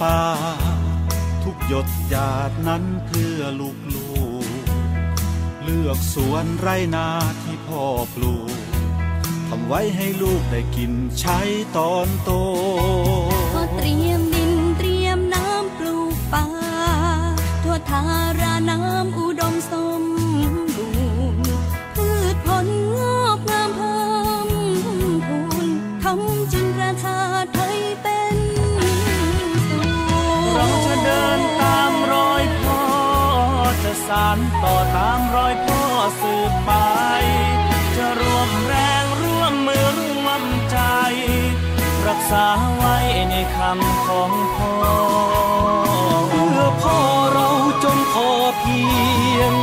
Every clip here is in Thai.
ป่า ทุกหยดหยาดนั้นเพื่อลูกลูกเลือกสวนไรนาที่พ่อปลูกทำไว้ให้ลูกได้กินใช้ตอนโตพ่อเตรียมดินเตรียมน้ำปลูกป่าทั่วทาราน้ำอุดมสมานต่อตามรอยพ่อสืบไป จะรวมแรงร่วมมือร่วมใจ รักษาไว้ในคำของพ่อ เพื่อพ่อเราจงพอเพียง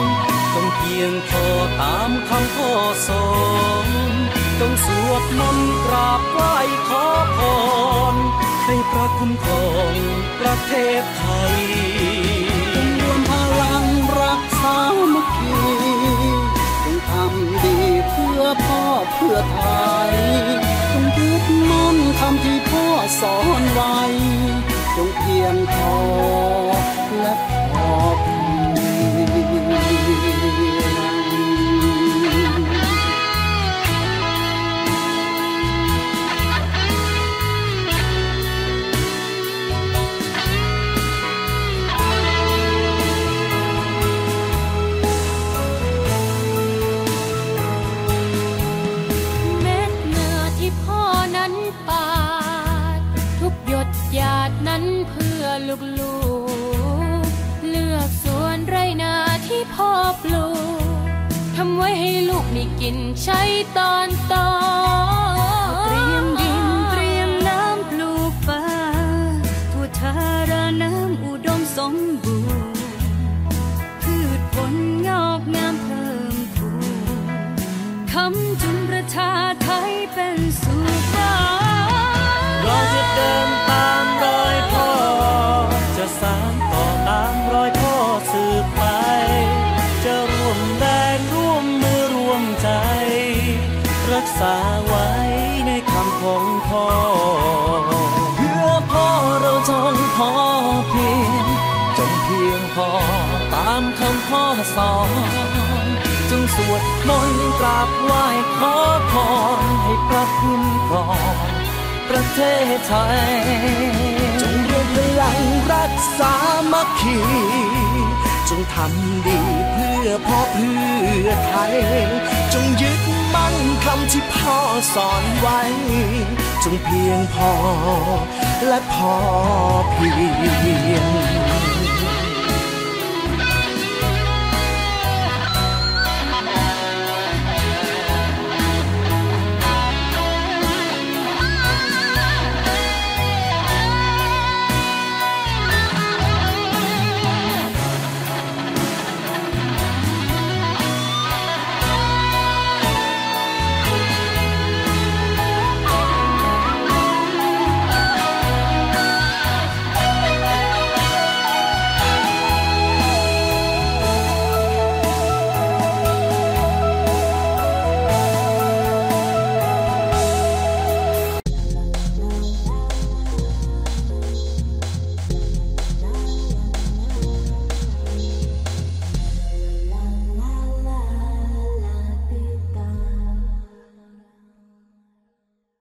ต้องเพียงพอตามคำพ่อสอนต้องสวดมนต์กราบไหว้ขอพรให้พระคุ้มครองประเทศไทย พ่อเพื่อไทยจงยึดมั่นคำที่พ่อสอนไว้จงเพียงพอและ ลูกลูกเลือกสวนไรนาที่พ่อปลูกทำไว้ให้ลูกมีกินใช้ตอนโตเต รักษาไว้ในคำของพ่อ เพื่อพ่อเราจงพอเพียงจงเพียงพอตามคำพ่อสอนจงสวดมนต์กราบไหว้ขอพรให้พระคุ้มครองประเทศไทย จงรวมพลังรักษามัคคีจงทำดีเพื่อพ่อเพื่อไทย จงยึด มั่นคำที่พ่อสอนไว้ จงเพียงพอและพอเพียง